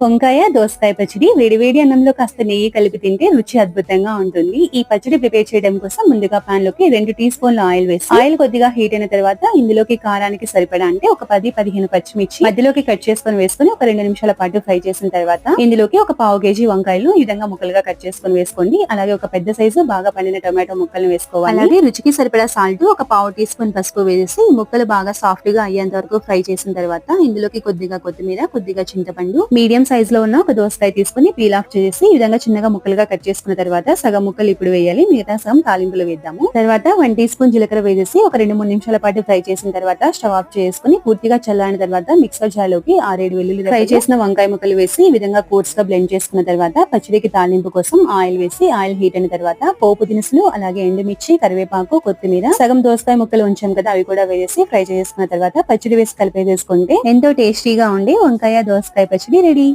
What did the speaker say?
వంకాయ దోసకాయ పచ్చడి వేడివేడి అన్నంలో కాస్త నెయ్యి కలిపి తింటే రుచి అద్భుతంగా ఉంటుంది. ఈ పచ్చడి ప్రిపేర్ చేయడం కోసం ముందుగా పాన్లోకి రెండు టీ స్పూన్ల ఆయిల్ వేసి ఆయిల్ కొద్దిగా హీట్ అయిన తర్వాత ఇందులోకి కారానికి సరిపడా అంటే ఒక పది పదిహేను పచ్చిమిర్చి మధ్యలోకి కట్ చేసుకొని వేసుకొని ఒక రెండు నిమిషాల పాటు ఫ్రై చేసిన తర్వాత ఇందులోకి ఒక పావు కేజీ వంకాయలు ఈ విధంగా ముక్కలుగా కట్ చేసుకొని వేసుకోండి. అలాగే ఒక పెద్ద సైజు బాగా పండిన టొమాటో ముక్కలు వేసుకోవాలి. అలాగే రుచికి సరిపడా సాల్ట్ ఒక పావు టీ స్పూన్ పసుపు వేసి ముక్కలు బాగా సాఫ్ట్గా అయ్యేంత వరకు ఫ్రై చేసిన తర్వాత ఇందులోకి కొద్దిగా కొత్తిమీర కొద్దిగా చింతపండు మీడియం సైజ్లో ఉన్న ఒక దోసకాయ తీసుకుని పీల్ ఆఫ్ చేసి ఈ విధంగా చిన్నగా ముక్కలుగా కట్ చేసుకున్న తర్వాత సగం ముక్కలు ఇప్పుడు వేయాలి మిగతా సగం తాలింపులు వేద్దాము. తర్వాత వన్ టీ స్పూన్ జీలకర్ర వేసేసి ఒక రెండు మూడు నిమిషాల పాటు ఫ్రై చేసిన తర్వాత స్టవ్ ఆఫ్ చేసుకుని పూర్తిగా చల్లారిన తర్వాత మిక్సర్ జార్లోకి ఆరేడు వెల్లుల్లి ఫ్రై చేసిన వంకాయ ముక్కలు వేసి ఈ విధంగా కోర్స్గా బ్లెండ్ చేసుకున్న తర్వాత పచ్చడికి తాలింపు కోసం ఆయిల్ వేసి ఆయిల్ హీట్ అయిన తర్వాత పోపు దినుసులు అలాగే ఎండుమిర్చి కరివేపాకు కొత్తిమీర సగం దోసకాయ ముక్కలు ఉంచాం కదా అవి కూడా వేసి ఫ్రై చేసుకున్న తర్వాత పచ్చడి వేసి కలిపేసేసుకుంటే ఎంతో టేస్టీగా ఉండి వంకాయ దోసకాయ పచ్చడి రెడీ.